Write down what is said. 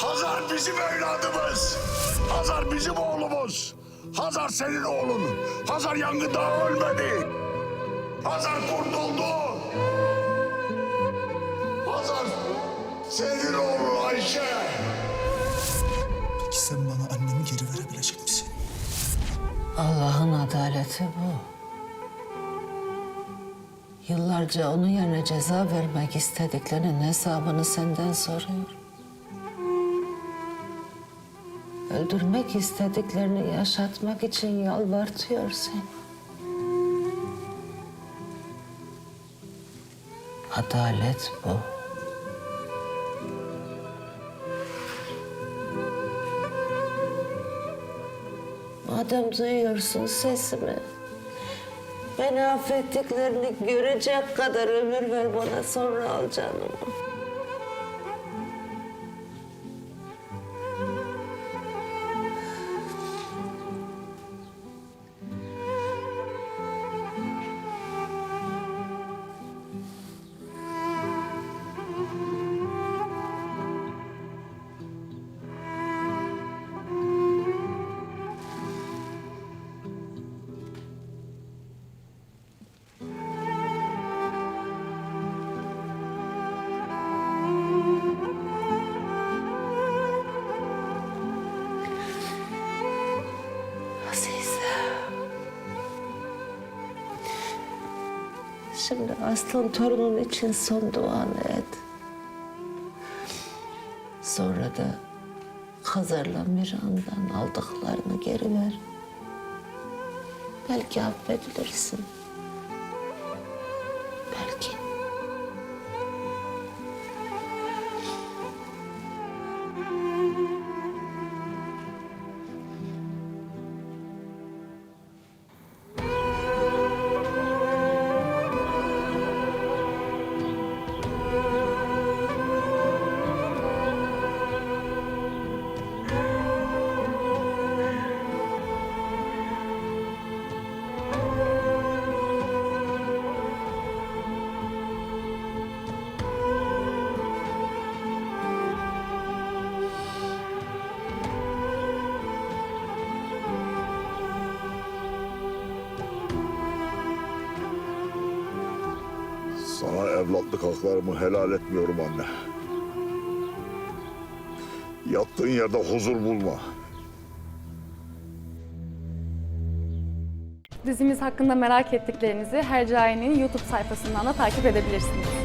Hazar bizim evladımız. Hazar bizim oğlumuz. Hazar senin oğlun. Hazar yangında ölmedi. Hazar kurtuldu. Hazar senin oğlun Ayşe. Peki sen bana annemi geri verebilecek misin? Allah'ın adaleti bu. Yıllarca onun yerine ceza vermek istediklerinin hesabını senden soruyor. Öldürmek istediklerini yaşatmak için yalvartıyor seni. Adalet bu. Madem duyuyorsun sesimi, beni affettiklerini görecek kadar ömür ver bana sonra al canımı. Şimdi aslan torunun için son duanı et. Sonra da Hazar'la Miran'dan aldıklarını geri ver. Belki affedilirsin. Sana evlatlık haklarımı helal etmiyorum anne. Yattığın yerde huzur bulma. Dizimiz hakkında merak ettiklerinizi Hercai'nin YouTube sayfasından da takip edebilirsiniz.